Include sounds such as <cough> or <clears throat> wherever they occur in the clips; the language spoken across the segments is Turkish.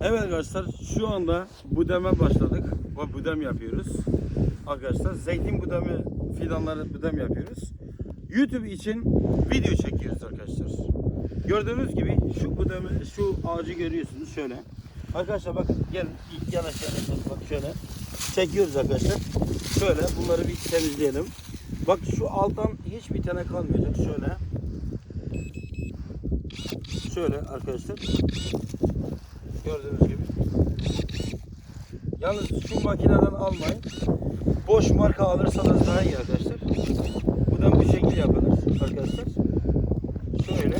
Evet arkadaşlar şu anda budeme başladık. Bu budem yapıyoruz. Arkadaşlar zeytin budemi fidanları budem yapıyoruz. YouTube için video çekiyoruz arkadaşlar. Gördüğünüz gibi şu budemi şu ağacı görüyorsunuz şöyle. Arkadaşlar bakın gelin yanaş yanaş bak şöyle. Çekiyoruz arkadaşlar. Şöyle bunları bir temizleyelim. Bak şu alttan hiçbir tane kalmayacak şöyle. Şöyle arkadaşlar. Gördüğünüz gibi. Yalnız şu makineden almayın. Boş marka alırsanız daha iyi arkadaşlar. Bu da bu şekilde yapılır arkadaşlar. Şöyle.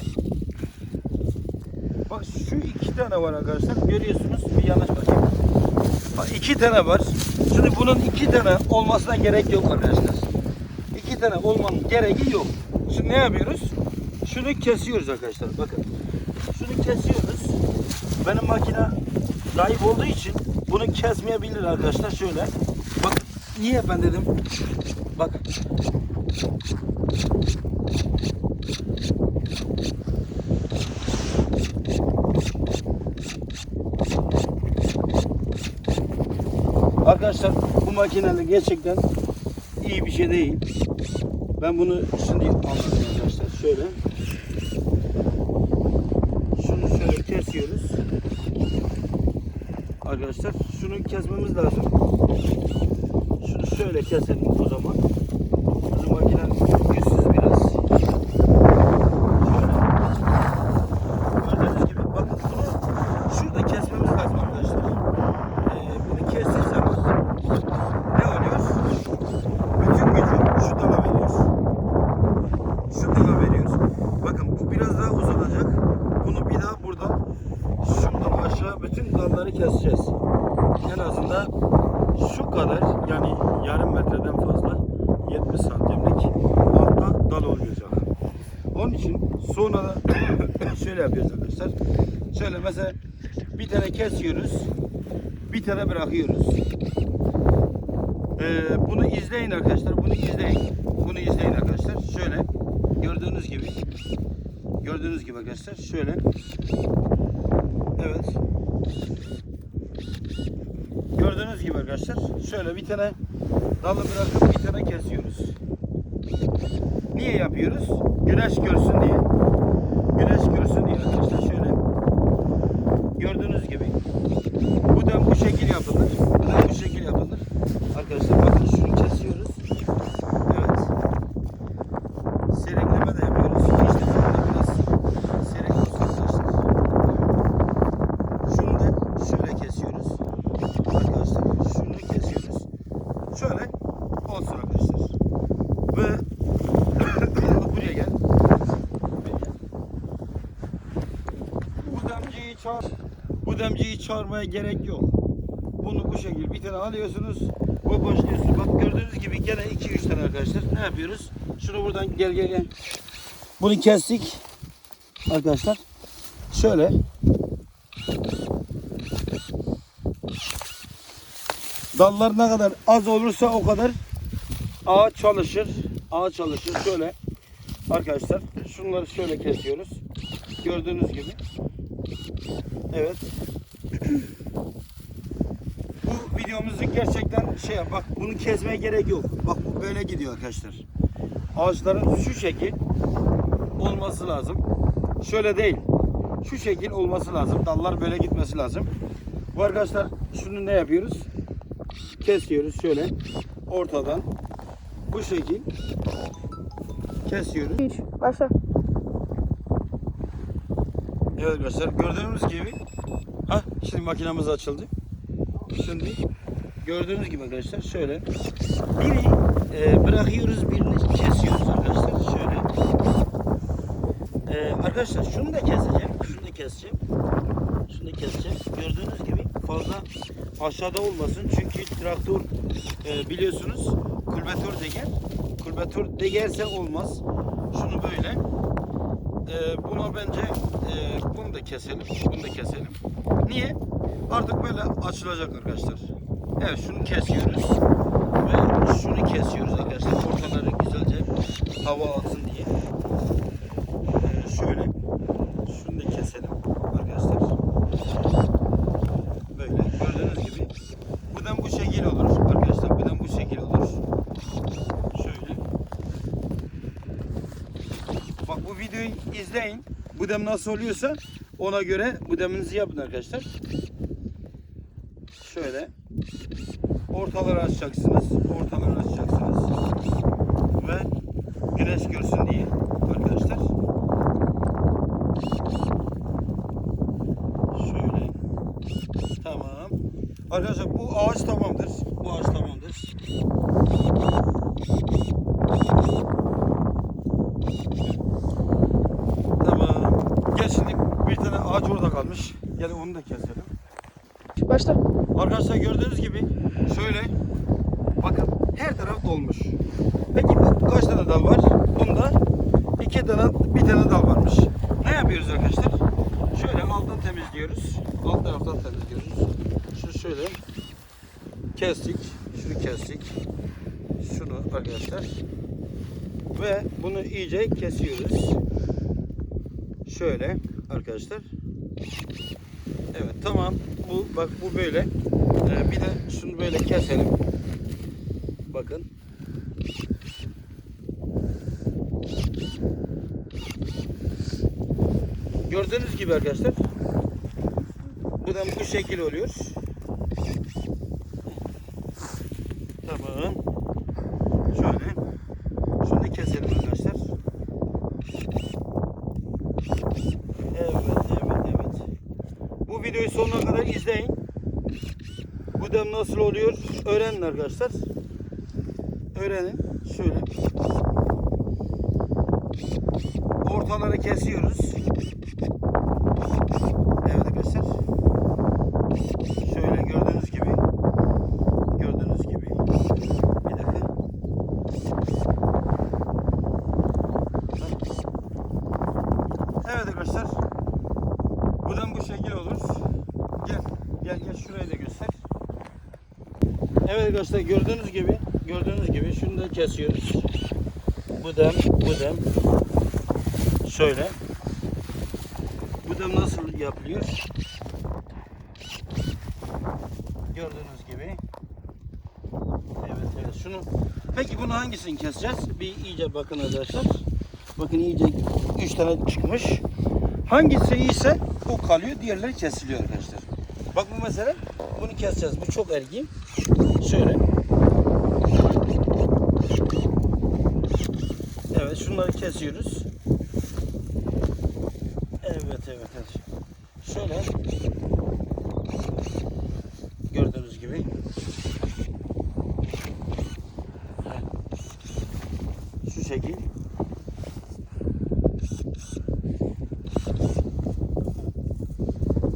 Bak şu iki tane var arkadaşlar. Görüyorsunuz. Bir yanaş bakayım. Bak iki tane var. Şimdi bunun iki tane olmasına gerek yok arkadaşlar. İki tane olmanın gereği yok. Şimdi ne yapıyoruz? Şunu kesiyoruz arkadaşlar. Bakın. Kesiyoruz. Benim makine zayıf olduğu için bunu kesmeyebilir arkadaşlar. Şöyle. Bak niye ben dedim. Bak. Arkadaşlar bu makineler gerçekten iyi bir şey değil. Ben bunu şimdi anladım arkadaşlar. Şöyle. Şunu şöyle kesiyoruz. Arkadaşlar şunu kesmemiz lazım. Şunu şöyle keselim o zaman. Bu makine güçsüz biraz. Şöyle. Gördüğünüz gibi bakın bunu şurada kesmemiz lazım arkadaşlar. Ee, bunu kestiği zaman ne oluyor? Bütün gücü şu dala veriyor. Şu dala veriyor. Bakın bu biraz daha uzanacak. Bunu bir daha buradan şuradan aşağı bütün dalları keseceğiz. En azından şu kadar yani yarım metreden fazla 70 santimlik altta dal olmayacak. Onun için sonra da şöyle yapıyoruz arkadaşlar. Şöyle mesela bir tane kesiyoruz. Bir tane bırakıyoruz. Ee, bunu izleyin arkadaşlar. Bunu izleyin. Bunu izleyin arkadaşlar. Şöyle gördüğünüz gibi gördüğünüz gibi arkadaşlar şöyle Evet. Gördüğünüz gibi arkadaşlar şöyle bir tane dalı bırakıp bir tane kesiyoruz. Niye yapıyoruz? Güneş görsün diye. Güneş görsün diye arkadaşlar şöyle. Gördüğünüz gibi. Bu da bu şekil yapılır. Bu şekil yapılır. Arkadaşlar bakın şunu kesiyoruz. Evet. Serekleme de yapıyoruz. İşte şurada biraz serek olsun arkadaşlar. Şunu da şöyle kesiyoruz. Arkadaşlar şunu kesiyoruz. Şöyle olsun arkadaşlar. Ve. <coughs> Buraya gel. Bu demciyi çağır. Bu demciyi çağırmaya gerek yok. Bunu bu şekilde bir tane alıyorsunuz ve başlıyorsunuz. Bak gördüğünüz gibi gene 2-3 tane arkadaşlar. Ne yapıyoruz? Şunu buradan gel gel gel. Bunu kestik. Arkadaşlar. Şöyle. Dallar ne kadar az olursa o kadar ağaç çalışır. Ağaç çalışır. Şöyle. Arkadaşlar şunları şöyle kesiyoruz. Gördüğünüz gibi. Evet. <clears throat> Videomuzu gerçekten şey. Bak bunu kesmeye gerek yok. Bak bu böyle gidiyor arkadaşlar. Ağaçların şu şekil olması lazım. Şöyle değil. Şu şekil olması lazım. Dallar böyle gitmesi lazım. Bu arkadaşlar şunu ne yapıyoruz? Kesiyoruz şöyle ortadan. Bu şekil kesiyoruz. 3. Başla. Evet arkadaşlar gördüğünüz gibi ha şimdi makinamız açıldı. Şimdi gördüğünüz gibi arkadaşlar şöyle biri e, bırakıyoruz birini kesiyoruz arkadaşlar şöyle. E, arkadaşlar şunu da keseceğim. Şunu da keseceğim. Şunu da keseceğim. Gördüğünüz gibi fazla aşağıda olmasın. Çünkü traktör e, biliyorsunuz kulvatör deger. Kulvatör degerse olmaz. Şunu böyle ee, buna bence e, bunu da keselim. Bunu da keselim. Niye? Artık böyle açılacak arkadaşlar. Evet şunu kesiyoruz. Ve şunu kesiyoruz arkadaşlar. Ortaları güzelce hava alsın diye. Ee, şöyle. Şunu da keselim arkadaşlar. Böyle gördüğünüz gibi. Buradan bu şekil olur arkadaşlar. Buradan bu şekil olur. Şöyle. Bak bu videoyu izleyin. Bu dem nasıl oluyorsa ona göre bu deminizi yapın arkadaşlar. Şöyle. Ortaları açacaksınız. Ortaları açacaksınız. Ve güneş görsün diye arkadaşlar. Şöyle. Tamam. Arkadaşlar bu ağaç tamamdır. Bu ağaç tamamdır. Tamam. Gel şimdi bir tane ağaç orada kalmış. Gel onu da keselim. Arkadaşlar gördüğünüz gibi şöyle bakın her taraf dolmuş. Peki bu kaç tane dal var? Bunda iki tane bir tane dal varmış. Ne yapıyoruz arkadaşlar? Şöyle alttan temizliyoruz. Alt taraftan temizliyoruz. Şu şöyle kestik. Şunu kestik. Şunu arkadaşlar. Ve bunu iyice kesiyoruz. Şöyle arkadaşlar. Evet tamam. Bu bak bu böyle. Ee, bir de şunu böyle keselim. Bakın. Gördüğünüz gibi arkadaşlar. Bu da bu şekil oluyor. Tamam. Şöyle. Şunu da keselim arkadaşlar. Evet, evet, evet. Bu videoyu sonuna kadar izleyin. Nasıl oluyor öğrenin arkadaşlar. Öğrenin. Şöyle. Ortaları kesiyoruz. Evet arkadaşlar. Şöyle gördüğünüz gibi. Gördüğünüz gibi. Bir dakika. Evet arkadaşlar. Buradan bu şekil olur. Gel. Gel gel şurayı da göster. Evet arkadaşlar gördüğünüz gibi gördüğünüz gibi şunu da kesiyoruz. Bu dem, bu dem. Şöyle. Bu dem nasıl yapılıyor? Gördüğünüz gibi. Evet evet şunu. Peki bunu hangisini keseceğiz? Bir iyice bakın arkadaşlar. Bakın iyice 3 tane çıkmış. Hangisi iyiyse o kalıyor, diğerleri kesiliyor arkadaşlar. Bak bu mesela bunu keseceğiz. Bu çok ergin. Şöyle. Evet, şunları kesiyoruz. Evet, evet, evet. Şöyle. Gördüğünüz gibi. Şu şekil.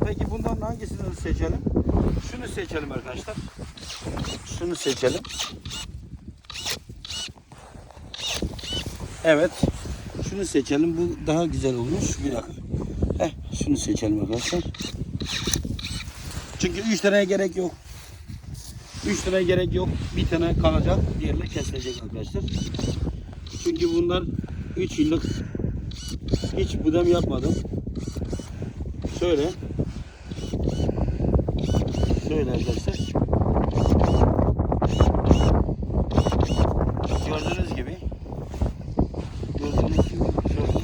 Peki bundan hangisini seçelim? Şunu seçelim arkadaşlar. Şunu seçelim. Evet. Şunu seçelim. Bu daha güzel olmuş. Bir dakika. Heh, şunu seçelim arkadaşlar. Çünkü üç taneye gerek yok. Üç tane gerek yok. Bir tane kalacak. Diğerleri kesilecek arkadaşlar. Çünkü bunlar 3 yıllık hiç budam yapmadım. Şöyle. Şöyle arkadaşlar. Gördüğünüz gibi. Gördüğünüz gibi. Şöyle.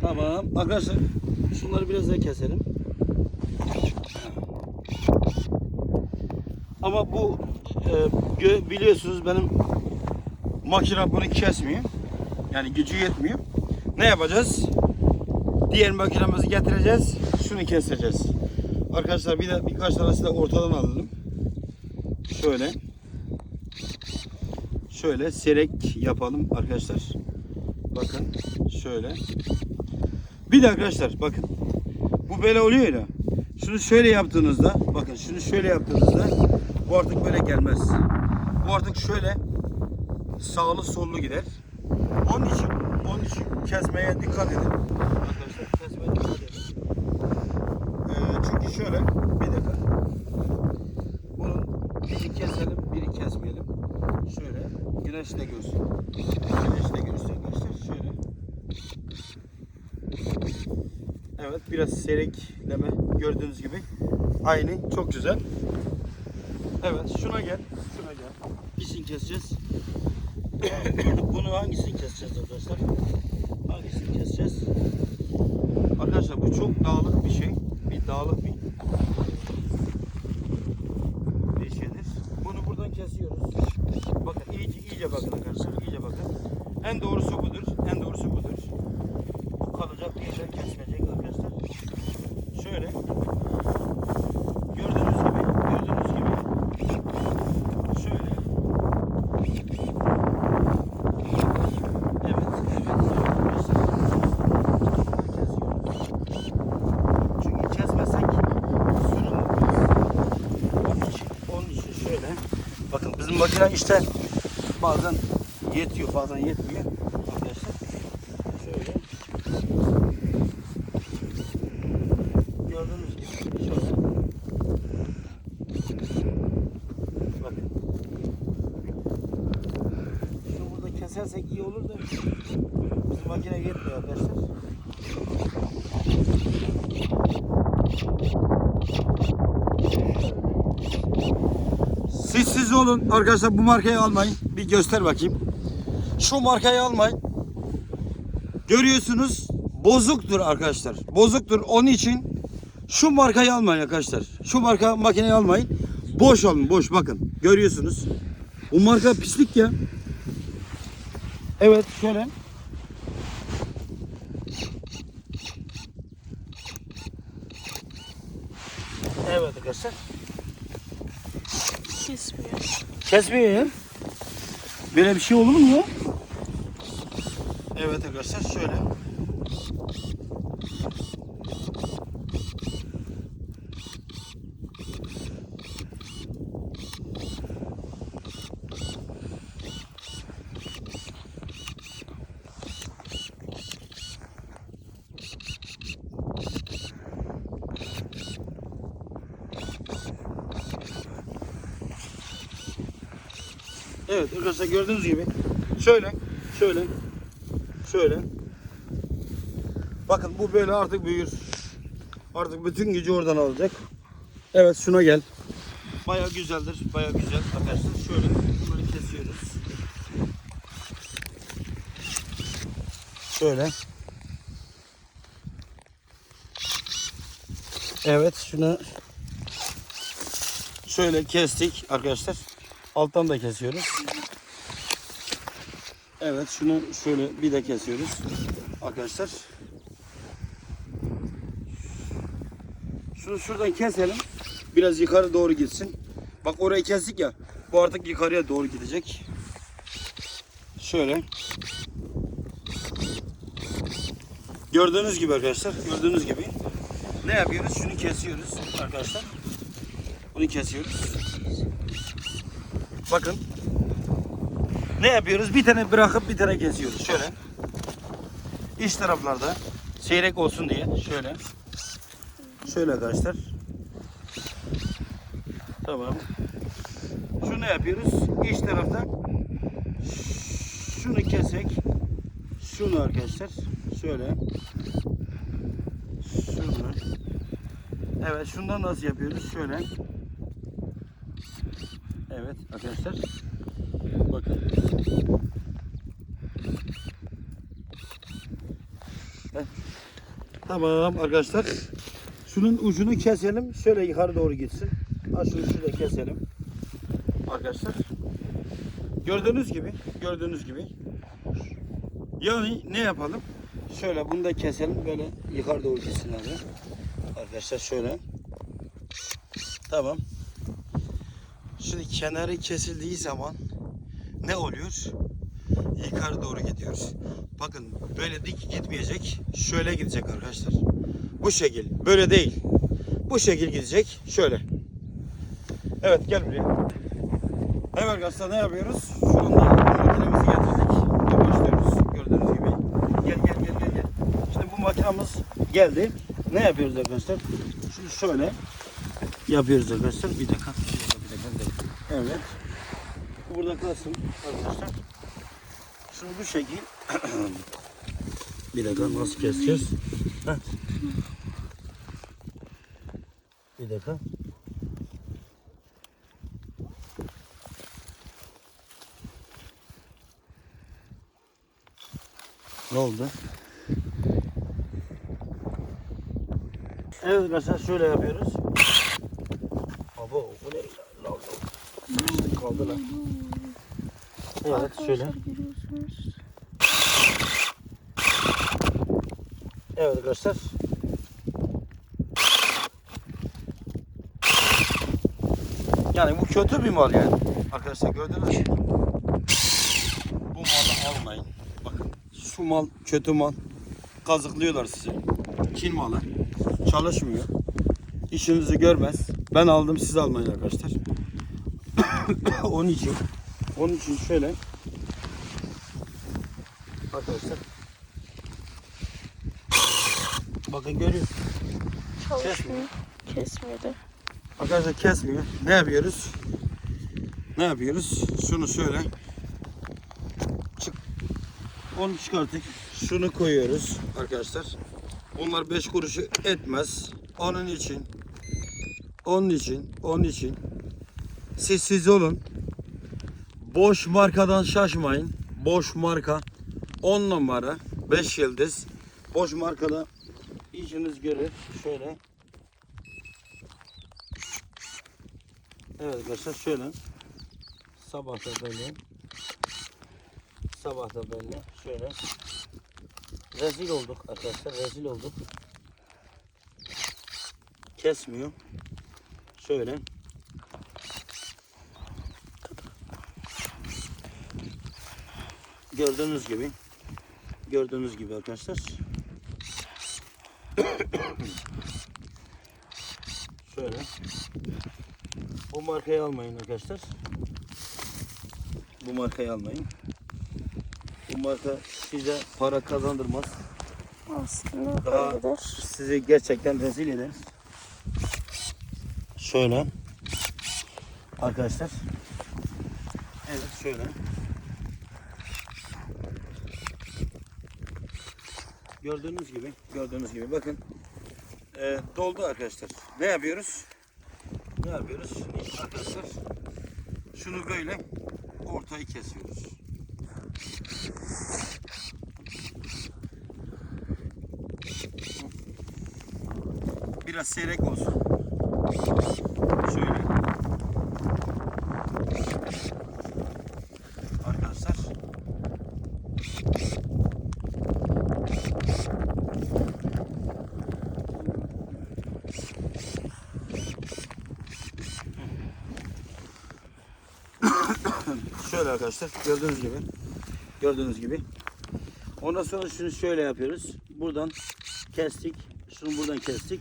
Tamam. Arkadaşlar şunları biraz daha keselim. Ama bu e, biliyorsunuz benim makine bunu kesmiyor. Yani gücü yetmiyor. Ne yapacağız? Diğer makinemizi getireceğiz. Şunu keseceğiz. Arkadaşlar bir de birkaç tanesi de ortadan alalım. Şöyle. Şöyle serek yapalım arkadaşlar. Bakın şöyle. Bir de arkadaşlar bakın. Bu böyle oluyor ya. Şunu şöyle yaptığınızda bakın şunu şöyle yaptığınızda bu artık böyle gelmez. Bu artık şöyle sağlı sollu gider. Onun için onun için kesmeye dikkat edin. Arkadaşlar kesmeye. Ee, çünkü şöyle bir dakika. Bunun biri keselim, biri kesmeyelim. Şöyle güneş Güneş de görsün. Güneş de görsün arkadaşlar. Şöyle. Evet biraz seyrekleme gördüğünüz gibi. Aynı çok güzel. Evet şuna gel. Şuna gel. Hangisini keseceğiz? <coughs> Bunu hangisini keseceğiz arkadaşlar? Hangisini keseceğiz? Arkadaşlar bu çok dağlık bir şey. Bir dağlık bir bir. Bunu buradan kesiyoruz. Bakın iyice iyice bakın arkadaşlar. iyice bakın. En doğrusu budur. En doğrusu budur. Bu kalacak bir kesmeyecek arkadaşlar. Şöyle. Gördüğünüz gibi. Gördüğünüz gibi. Şöyle. Evet. Evet. Arkadaşlar. Kesiyoruz. Çünkü kesmezsek sürüm onun için, onun için şöyle. Makine işte bazen yetiyor bazen yetmiyor arkadaşlar. Şöyle. Gördüğünüz burada kesersek iyi olur da bizim makine yetmiyor arkadaşlar. Siz siz olun arkadaşlar bu markayı almayın. Bir göster bakayım. Şu markayı almayın. Görüyorsunuz bozuktur arkadaşlar. Bozuktur. Onun için şu markayı almayın arkadaşlar. Şu marka makineyi almayın. Boş alın boş bakın. Görüyorsunuz. Bu marka pislik ya. Evet şöyle. Evet arkadaşlar. Kesmiyor. Kesmiyor ya. Böyle bir şey olur mu ya? Evet arkadaşlar şöyle. Evet arkadaşlar gördüğünüz gibi. Şöyle şöyle şöyle. Bakın bu böyle artık büyür. Artık bütün gücü oradan alacak. Evet şuna gel. Baya güzeldir baya güzel. Arkadaşlar şöyle böyle kesiyoruz. Şöyle. Evet şunu şöyle kestik arkadaşlar alttan da kesiyoruz Evet şunu şöyle bir de kesiyoruz arkadaşlar. Şunu şuradan keselim. Biraz yukarı doğru gitsin. Bak orayı kestik ya. Bu artık yukarıya doğru gidecek. Şöyle. Gördüğünüz gibi arkadaşlar. Gördüğünüz gibi. Ne yapıyoruz? Şunu kesiyoruz arkadaşlar. Bunu kesiyoruz. Bakın ne yapıyoruz? Bir tane bırakıp bir tane kesiyoruz. Şöyle. İç taraflarda seyrek olsun diye şöyle. Şöyle arkadaşlar. Tamam. Şunu yapıyoruz. İç tarafta şunu kesek. Şunu arkadaşlar. Şöyle. Şunu. Evet şundan nasıl yapıyoruz? Şöyle. Evet arkadaşlar. Bakın. Heh. Tamam arkadaşlar. Şunun ucunu keselim. Şöyle yukarı doğru gitsin. Ha şunu şurada keselim. Arkadaşlar. Gördüğünüz gibi, gördüğünüz gibi. Yani ne yapalım? Şöyle bunu da keselim. Böyle yukarı doğru gitsin abi. Arkadaşlar şöyle. Tamam. Şimdi kenarı kesildiği zaman ne oluyor? Yukarı doğru gidiyor. Bakın böyle dik gitmeyecek. Şöyle gidecek arkadaşlar. Bu şekil. Böyle değil. Bu şekil gidecek. Şöyle. Evet gel buraya. Evet arkadaşlar ne yapıyoruz? Şu anda makinemizi getirdik. Ve başlıyoruz. Gördüğünüz gibi. Gel gel gel gel. gel. Şimdi bu makinamız geldi. Ne yapıyoruz arkadaşlar? Şunu şöyle yapıyoruz arkadaşlar. Bir dakika. Bir dakika. Bir dakika. Evet. Bu burada kalsın arkadaşlar. Şunu bu şekil <clears throat> bir dakika nasıl keseceğiz? Bir dakika. Ne oldu? Evet arkadaşlar şöyle yapıyoruz. Abo bu ne? Lav lav. Kaldı lan. Evet şöyle. Evet arkadaşlar. Yani bu kötü bir mal yani. Arkadaşlar gördünüz mü? Bu malı almayın. Bakın şu mal kötü mal. Kazıklıyorlar sizi. Çin malı. Çalışmıyor. İşinizi görmez. Ben aldım siz almayın arkadaşlar. <coughs> onun için onun için şöyle arkadaşlar bakın görüyorsunuz. Çalışmıyor. Kesmedi. Arkadaşlar kesmiyor. Ne yapıyoruz? Ne yapıyoruz? Şunu şöyle çık. Onu çıkarttık. Şunu koyuyoruz arkadaşlar. Bunlar 5 kuruşu etmez. Onun için onun için onun için siz siz olun. Boş markadan şaşmayın. Boş marka 10 numara 5 yıldız. Boş markada işiniz görür. Şöyle Evet arkadaşlar şöyle sabah da böyle sabah da böyle şöyle rezil olduk arkadaşlar rezil olduk kesmiyor şöyle gördüğünüz gibi gördüğünüz gibi arkadaşlar <coughs> şöyle bu markayı almayın arkadaşlar. Bu markayı almayın. Bu marka size para kazandırmaz. Aslında Daha- öyledir. Sizi gerçekten rezil eder. Şöyle. Arkadaşlar. Evet şöyle. Gördüğünüz gibi, gördüğünüz gibi bakın. Ee, doldu arkadaşlar. Ne yapıyoruz? Ne yapıyoruz? Arkadaşlar şunu böyle ortayı kesiyoruz. Biraz seyrek olsun. Şöyle. Arkadaşlar. Şöyle arkadaşlar gördüğünüz gibi. Gördüğünüz gibi. Ondan sonra şunu şöyle yapıyoruz. Buradan kestik. Şunu buradan kestik.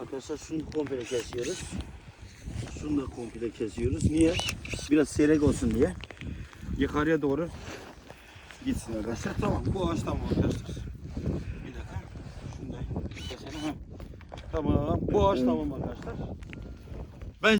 Arkadaşlar şunu komple kesiyoruz. Şunu da komple kesiyoruz. Niye? Biraz seyrek olsun diye. Yukarıya doğru gitsin arkadaşlar. Tamam bu ağaç tamam arkadaşlar. Bir dakika. Şunu da keselim. Tamam. Bu ağaç tamam arkadaşlar.